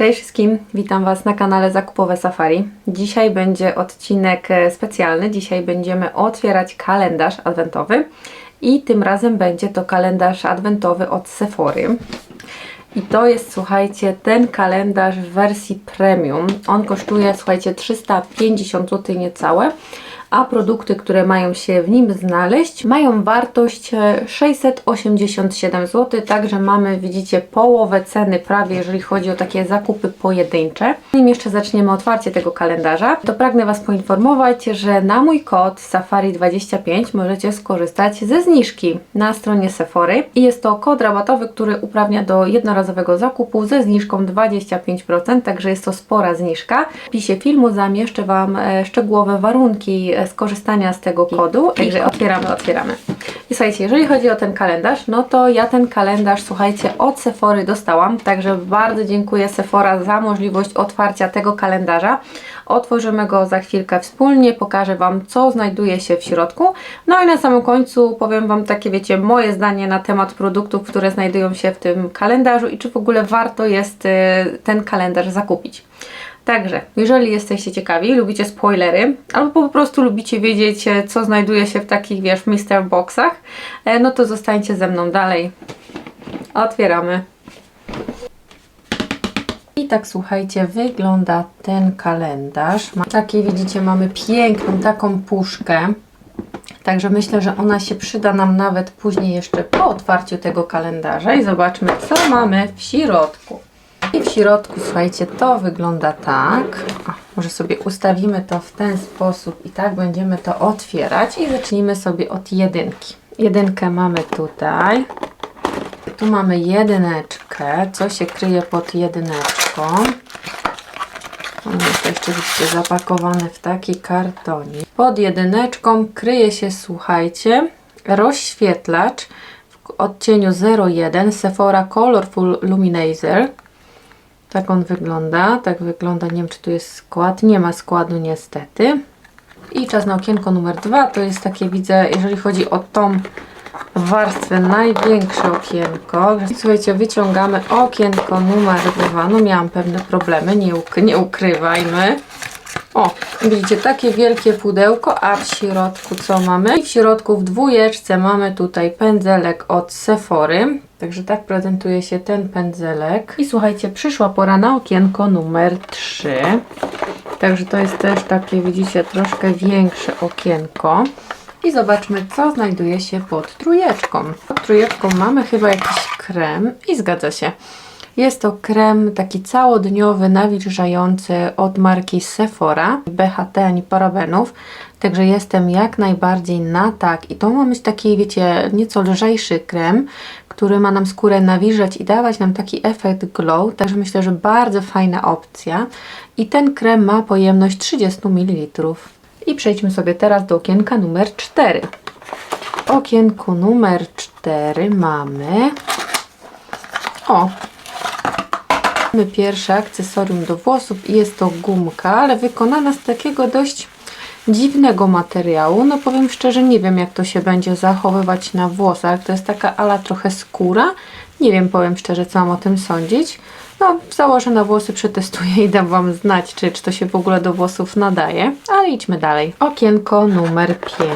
Cześć wszystkim, witam Was na kanale Zakupowe Safari. Dzisiaj będzie odcinek e, specjalny. Dzisiaj będziemy otwierać kalendarz adwentowy i tym razem będzie to kalendarz adwentowy od Sephory. I to jest, słuchajcie, ten kalendarz w wersji premium. On kosztuje, słuchajcie, 350 zł niecałe, a produkty, które mają się w nim znaleźć, mają wartość e, 687 zł, także mamy, widzicie, połowę ceny prawie, jeżeli chodzi o takie zakupy pojedyncze. Zanim jeszcze zaczniemy otwarcie tego kalendarza, to pragnę Was poinformować, że na mój kod Safari25 możecie skorzystać ze zniżki na stronie Sephory i jest to kod rabatowy, który uprawnia do jednorazowego zakupu ze zniżką 25%, także jest to spora zniżka. W opisie filmu zamieszczę Wam e, szczegółowe warunki e, skorzystania z tego kodu, także otwieramy, otwieramy. I słuchajcie, jeżeli chodzi o ten kalendarz, no to ja ten kalendarz, słuchajcie, od Sephory dostałam, także bardzo dziękuję Sephora za możliwość otwarcia tego kalendarza. Otworzymy go za chwilkę wspólnie, pokażę Wam, co znajduje się w środku. No i na samym końcu powiem Wam takie, wiecie, moje zdanie na temat produktów, które znajdują się w tym kalendarzu i czy w ogóle warto jest y, ten kalendarz zakupić. Także, jeżeli jesteście ciekawi, lubicie spoilery, albo po prostu lubicie wiedzieć, e, co znajduje się w takich, wiesz, mystery boxach, e, no to zostańcie ze mną dalej. Otwieramy. I tak słuchajcie, wygląda ten kalendarz. Ma takie, widzicie, mamy piękną taką puszkę. Także myślę, że ona się przyda nam nawet później jeszcze po otwarciu tego kalendarza i zobaczmy, co mamy w środku. I w środku, słuchajcie, to wygląda tak. O, może sobie ustawimy to w ten sposób i tak będziemy to otwierać. I zacznijmy sobie od jedynki. Jedynkę mamy tutaj. Tu mamy jedyneczkę. Co się kryje pod jedyneczką? Mamy to jeszcze widzicie zapakowane w taki kartonik. Pod jedyneczką kryje się, słuchajcie, rozświetlacz w odcieniu 01 Sephora Colorful Luminizer. Tak on wygląda. Tak wygląda. Nie wiem, czy tu jest skład. Nie ma składu niestety. I czas na okienko numer dwa. To jest takie, widzę, jeżeli chodzi o tą warstwę, największe okienko. Słuchajcie, wyciągamy okienko numer dwa. No miałam pewne problemy, nie, nie ukrywajmy. O, widzicie, takie wielkie pudełko, a w środku co mamy? I w środku w dwójeczce mamy tutaj pędzelek od Sephory. Także tak prezentuje się ten pędzelek. I słuchajcie, przyszła pora na okienko numer 3. Także to jest też takie, widzicie, troszkę większe okienko. I zobaczmy, co znajduje się pod trójeczką. Pod trójeczką mamy chyba jakiś krem i zgadza się. Jest to krem taki całodniowy, nawilżający od marki Sephora, BHT ani parabenów. Także jestem jak najbardziej na tak. I to ma być taki, wiecie, nieco lżejszy krem, który ma nam skórę nawilżać i dawać nam taki efekt glow. Także myślę, że bardzo fajna opcja. I ten krem ma pojemność 30 ml. I przejdźmy sobie teraz do okienka numer 4. W okienku numer 4 mamy... O, Mamy pierwsze akcesorium do włosów i jest to gumka, ale wykonana z takiego dość dziwnego materiału. No powiem szczerze, nie wiem jak to się będzie zachowywać na włosach. To jest taka ala trochę skóra. Nie wiem, powiem szczerze, co mam o tym sądzić. No, założę na włosy, przetestuję i dam Wam znać, czy, czy to się w ogóle do włosów nadaje. Ale idźmy dalej. Okienko numer 5.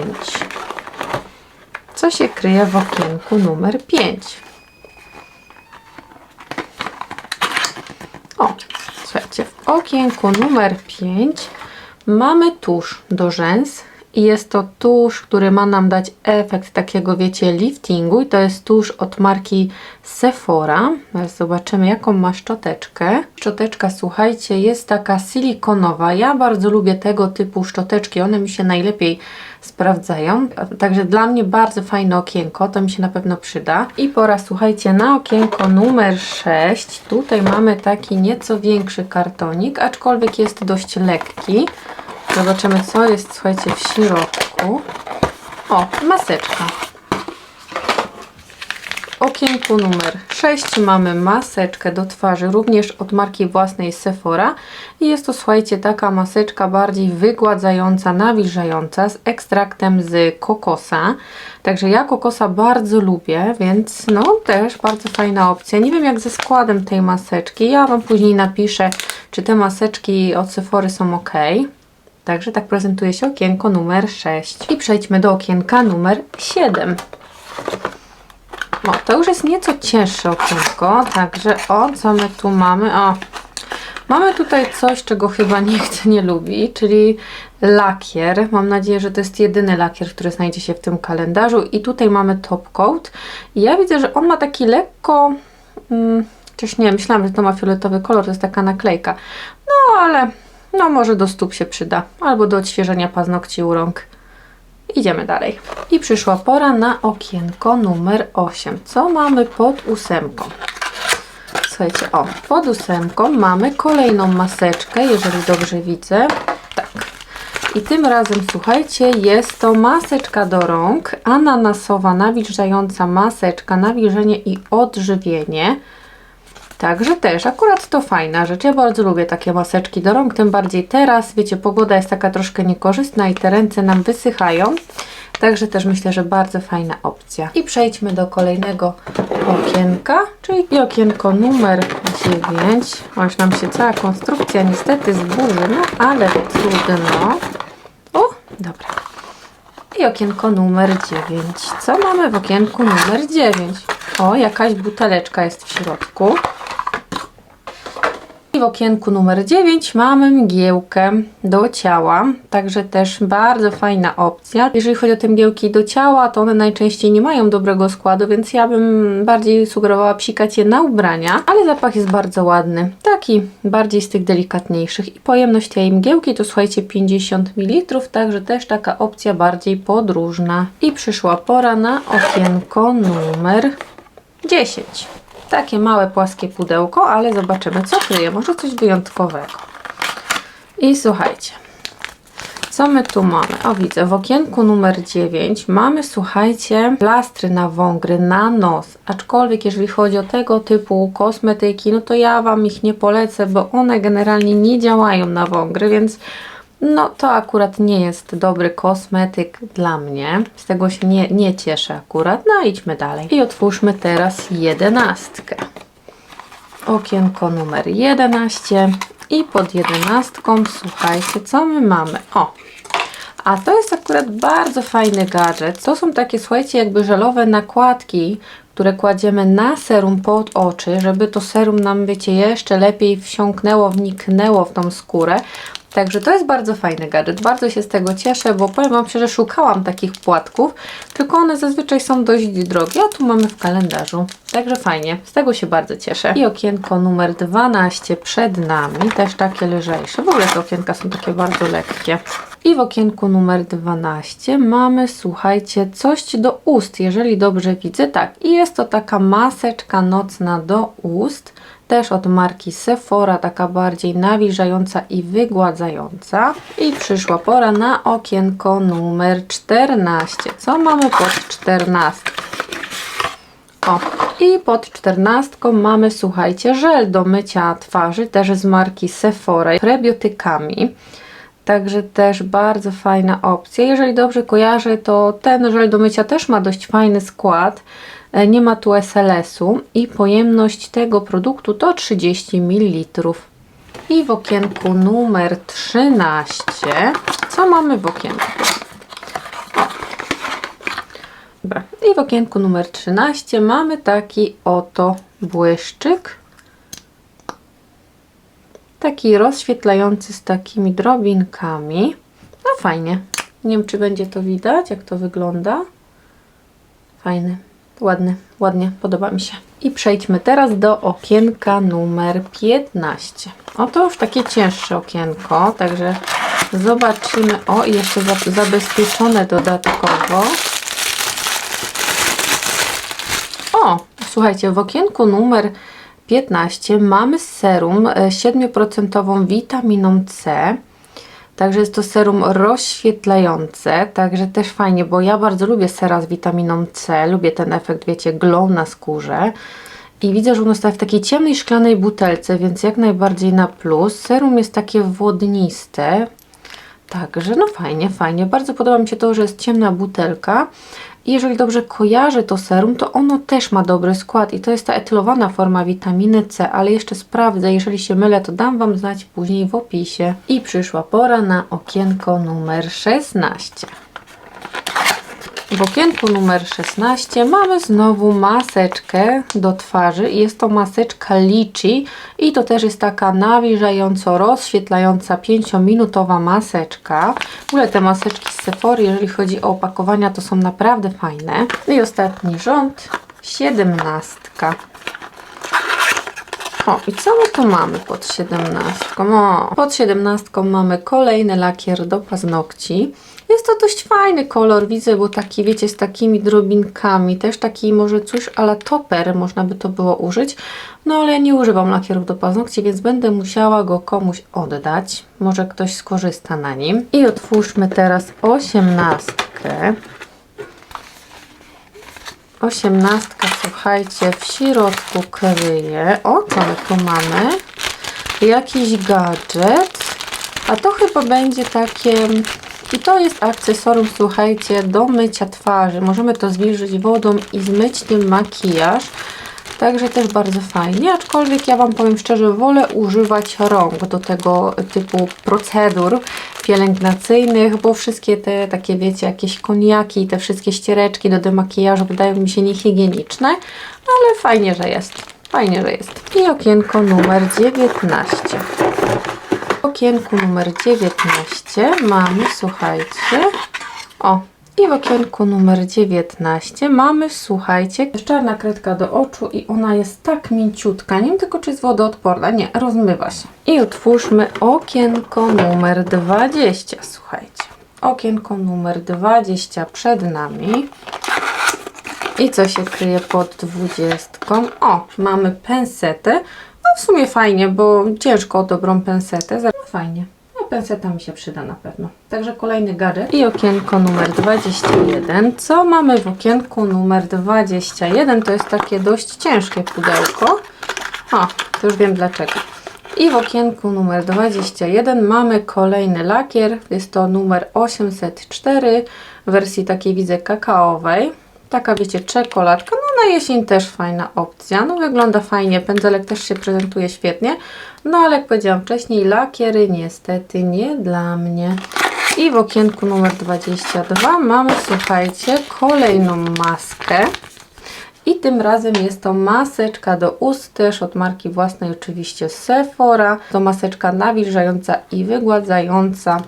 Co się kryje w okienku numer 5? O, słuchajcie, w okienku numer 5 mamy tusz do rzęs i jest to tusz, który ma nam dać efekt takiego, wiecie, liftingu i to jest tusz od marki Sephora. Teraz zobaczymy, jaką ma szczoteczkę. Szczoteczka, słuchajcie, jest taka silikonowa. Ja bardzo lubię tego typu szczoteczki, one mi się najlepiej sprawdzają. Także dla mnie bardzo fajne okienko, to mi się na pewno przyda. I pora, słuchajcie, na okienko numer 6. Tutaj mamy taki nieco większy kartonik, aczkolwiek jest dość lekki. Zobaczymy, co jest, słuchajcie, w środku. O, maseczka. W okienku numer 6 mamy maseczkę do twarzy, również od marki własnej Sephora. I jest to, słuchajcie, taka maseczka bardziej wygładzająca, nawilżająca z ekstraktem z kokosa. Także ja kokosa bardzo lubię, więc no też bardzo fajna opcja. Nie wiem jak ze składem tej maseczki. Ja Wam później napiszę, czy te maseczki od Sephory są ok. Także tak prezentuje się okienko numer 6. I przejdźmy do okienka numer 7. O, to już jest nieco cięższe okienko, także o, co my tu mamy? O, mamy tutaj coś, czego chyba nikt nie lubi, czyli lakier. Mam nadzieję, że to jest jedyny lakier, który znajdzie się w tym kalendarzu. I tutaj mamy top coat. I ja widzę, że on ma taki lekko... Mm, Czyż nie, myślałam, że to ma fioletowy kolor, to jest taka naklejka. No, ale no może do stóp się przyda, albo do odświeżenia paznokci u rąk. Idziemy dalej. I przyszła pora na okienko numer 8. Co mamy pod ósemką? Słuchajcie, o, pod ósemką mamy kolejną maseczkę, jeżeli dobrze widzę. Tak. I tym razem, słuchajcie, jest to maseczka do rąk, ananasowa, nawilżająca maseczka, nawilżenie i odżywienie. Także też, akurat to fajna rzecz. Ja bardzo lubię takie maseczki do rąk, tym bardziej teraz, wiecie, pogoda jest taka troszkę niekorzystna i te ręce nam wysychają. Także też myślę, że bardzo fajna opcja. I przejdźmy do kolejnego okienka, czyli okienko numer 9. O, już nam się cała konstrukcja niestety zburzy, no ale trudno. O, dobra. I okienko numer 9. Co mamy w okienku numer 9? O, jakaś buteleczka jest w środku. Okienku numer 9 mamy mgiełkę do ciała, także też bardzo fajna opcja. Jeżeli chodzi o te mgiełki do ciała, to one najczęściej nie mają dobrego składu, więc ja bym bardziej sugerowała psikać je na ubrania, ale zapach jest bardzo ładny, taki bardziej z tych delikatniejszych. I pojemność tej mgiełki to słuchajcie 50 ml, także też taka opcja bardziej podróżna. I przyszła pora na okienko numer 10 takie małe, płaskie pudełko, ale zobaczymy, co kryje. Może coś wyjątkowego. I słuchajcie, co my tu mamy? O, widzę, w okienku numer 9 mamy, słuchajcie, plastry na wągry, na nos. Aczkolwiek, jeżeli chodzi o tego typu kosmetyki, no to ja Wam ich nie polecę, bo one generalnie nie działają na wągry, więc no to akurat nie jest dobry kosmetyk dla mnie. Z tego się nie, nie cieszę akurat. No idźmy dalej. I otwórzmy teraz jedenastkę. Okienko numer 11 i pod jedenastką słuchajcie, co my mamy? O, a to jest akurat bardzo fajny gadżet. To są takie, słuchajcie, jakby żelowe nakładki, które kładziemy na serum pod oczy, żeby to serum nam, wiecie, jeszcze lepiej wsiąknęło, wniknęło w tą skórę. Także to jest bardzo fajny gadżet, bardzo się z tego cieszę, bo powiem Wam szczerze, szukałam takich płatków, tylko one zazwyczaj są dość drogie, a tu mamy w kalendarzu. Także fajnie, z tego się bardzo cieszę. I okienko numer 12 przed nami, też takie lżejsze. W ogóle te okienka są takie bardzo lekkie. I w okienku numer 12 mamy, słuchajcie, coś do ust, jeżeli dobrze widzę. Tak, i jest to taka maseczka nocna do ust też od marki Sephora, taka bardziej nawilżająca i wygładzająca. I przyszła pora na okienko numer 14. Co mamy pod 14? O, i pod 14 mamy, słuchajcie, żel do mycia twarzy, też z marki Sephora, prebiotykami. Także też bardzo fajna opcja. Jeżeli dobrze kojarzę, to ten żel do mycia też ma dość fajny skład. E, nie ma tu SLS-u i pojemność tego produktu to 30 ml. I w okienku numer 13, co mamy w okienku? I w okienku numer 13 mamy taki oto błyszczyk. Taki rozświetlający z takimi drobinkami. No fajnie. Nie wiem, czy będzie to widać, jak to wygląda. Fajny. Ładny, ładnie, podoba mi się. I przejdźmy teraz do okienka numer 15. Oto już takie cięższe okienko, także zobaczymy. O, jeszcze zabezpieczone dodatkowo. O, słuchajcie, w okienku numer 15 mamy serum 7% e, witaminą C. Także jest to serum rozświetlające, także też fajnie, bo ja bardzo lubię sera z witaminą C, lubię ten efekt, wiecie, glow na skórze. I widzę, że ono jest w takiej ciemnej szklanej butelce, więc jak najbardziej na plus. Serum jest takie wodniste, Także no fajnie, fajnie. Bardzo podoba mi się to, że jest ciemna butelka. Jeżeli dobrze kojarzę to serum, to ono też ma dobry skład i to jest ta etylowana forma witaminy C, ale jeszcze sprawdzę, jeżeli się mylę, to dam Wam znać później w opisie. I przyszła pora na okienko numer 16. W okienku numer 16 mamy znowu maseczkę do twarzy. Jest to maseczka Lichi i to też jest taka nawilżająco rozświetlająca 5-minutowa maseczka. W ogóle te maseczki z Sephory, jeżeli chodzi o opakowania, to są naprawdę fajne. No i ostatni rząd, 17. O, i co my tu mamy pod 17? O, pod 17 mamy kolejny lakier do paznokci. Jest to dość fajny kolor, widzę, bo taki, wiecie, z takimi drobinkami. Też taki może coś ala toper, można by to było użyć. No ale ja nie używam lakierów do paznokci, więc będę musiała go komuś oddać. Może ktoś skorzysta na nim. I otwórzmy teraz 18. Osiemnastka, słuchajcie, w środku kryje. O, co my tu mamy? Jakiś gadżet. A to chyba będzie takie... I to jest akcesorium, słuchajcie, do mycia twarzy. Możemy to zwilżyć wodą i zmyć tym makijaż. Także też bardzo fajnie, aczkolwiek ja Wam powiem szczerze, wolę używać rąk do tego typu procedur pielęgnacyjnych, bo wszystkie te takie, wiecie, jakieś koniaki te wszystkie ściereczki do demakijażu wydają mi się niehigieniczne, ale fajnie, że jest. Fajnie, że jest. I okienko numer 19. Okienku numer 19 mamy, słuchajcie, o, i w okienku numer 19 mamy, słuchajcie, czarna kredka do oczu i ona jest tak mięciutka. Nie wiem tylko, czy jest wodoodporna. Nie, rozmywa się. I otwórzmy okienko numer 20, słuchajcie. Okienko numer 20 przed nami. I co się kryje pod 20? O, mamy pensetę. W sumie fajnie, bo ciężko o dobrą pensetę. Fajnie. No penseta mi się przyda na pewno. Także kolejny gadżet. I okienko numer 21. Co mamy w okienku numer 21? To jest takie dość ciężkie pudełko. O, to już wiem dlaczego. I w okienku numer 21 mamy kolejny lakier. Jest to numer 804 w wersji takiej widzę kakaowej. Taka wiecie, czekoladka. No na jesień też fajna opcja. No wygląda fajnie, pędzelek też się prezentuje świetnie. No ale jak powiedziałam wcześniej, lakiery niestety nie dla mnie. I w okienku numer 22 mamy, słuchajcie, kolejną maskę. I tym razem jest to maseczka do ust, też od marki własnej oczywiście Sephora. To maseczka nawilżająca i wygładzająca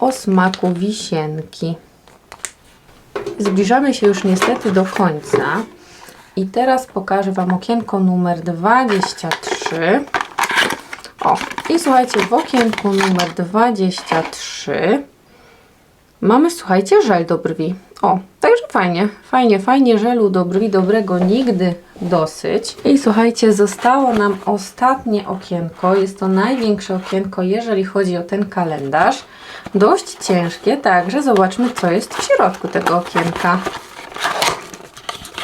o smaku wisienki. Zbliżamy się już niestety do końca. I teraz pokażę Wam okienko numer 23. O, i słuchajcie, w okienku numer 23 mamy, słuchajcie, żel do brwi. O, także fajnie, fajnie, fajnie, żelu do brwi dobrego nigdy dosyć. I słuchajcie, zostało nam ostatnie okienko. Jest to największe okienko, jeżeli chodzi o ten kalendarz. Dość ciężkie, także zobaczmy, co jest w środku tego okienka.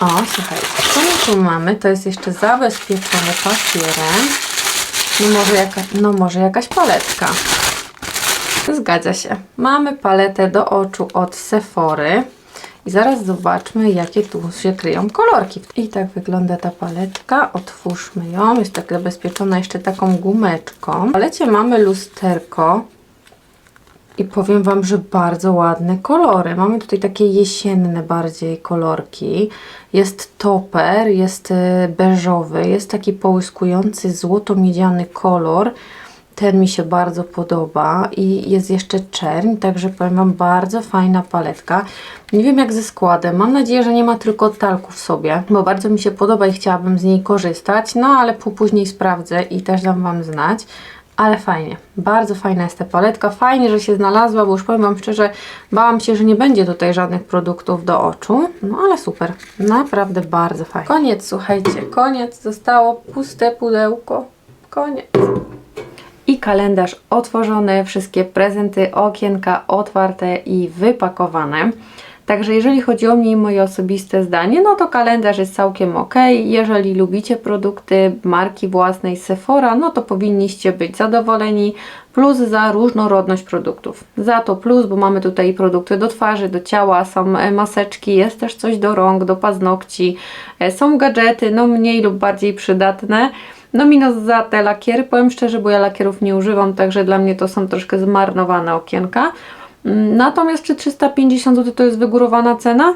O, słuchajcie, co my tu mamy? To jest jeszcze zabezpieczone papierem. No może, jaka, no może jakaś paletka. Zgadza się. Mamy paletę do oczu od Sephory. I zaraz zobaczmy, jakie tu się kryją kolorki. I tak wygląda ta paletka. Otwórzmy ją. Jest tak zabezpieczona jeszcze taką gumeczką. W palecie mamy lusterko. I powiem Wam, że bardzo ładne kolory. Mamy tutaj takie jesienne bardziej kolorki. Jest toper, jest e, beżowy, jest taki połyskujący złoto-miedziany kolor. Ten mi się bardzo podoba i jest jeszcze czerń, także powiem Wam, bardzo fajna paletka. Nie wiem jak ze składem, mam nadzieję, że nie ma tylko talku w sobie, bo bardzo mi się podoba i chciałabym z niej korzystać, no ale później sprawdzę i też dam Wam znać. Ale fajnie, bardzo fajna jest ta paletka, fajnie, że się znalazła, bo już powiem Wam szczerze, bałam się, że nie będzie tutaj żadnych produktów do oczu, no ale super, naprawdę bardzo fajnie. Koniec, słuchajcie, koniec, zostało puste pudełko, koniec. Kalendarz otworzony, wszystkie prezenty, okienka otwarte i wypakowane. Także jeżeli chodzi o mnie i moje osobiste zdanie, no to kalendarz jest całkiem ok. Jeżeli lubicie produkty marki własnej Sephora, no to powinniście być zadowoleni. Plus za różnorodność produktów. Za to plus, bo mamy tutaj produkty do twarzy, do ciała, są e, maseczki, jest też coś do rąk, do paznokci, e, są gadżety, no mniej lub bardziej przydatne. No minus za te lakiery, powiem szczerze, bo ja lakierów nie używam, także dla mnie to są troszkę zmarnowane okienka. Mm, Natomiast czy 350 zł to jest wygórowana cena?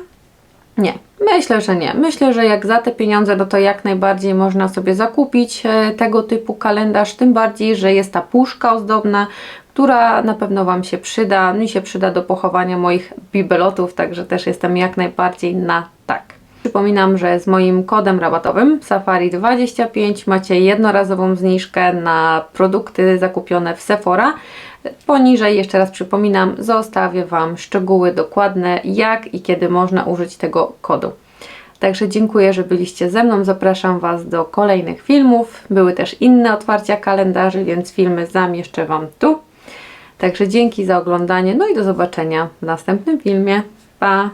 Nie, myślę, że nie. Myślę, że jak za te pieniądze, no to jak najbardziej można sobie zakupić e, tego typu kalendarz, tym bardziej, że jest ta puszka ozdobna, która na pewno Wam się przyda. Mi się przyda do pochowania moich bibelotów, także też jestem jak najbardziej na. Przypominam, że z moim kodem rabatowym Safari25 macie jednorazową zniżkę na produkty zakupione w Sephora. Poniżej, jeszcze raz przypominam, zostawię Wam szczegóły dokładne, jak i kiedy można użyć tego kodu. Także dziękuję, że byliście ze mną. Zapraszam Was do kolejnych filmów. Były też inne otwarcia kalendarzy, więc filmy zamieszczę Wam tu. Także dzięki za oglądanie, no i do zobaczenia w następnym filmie. Pa!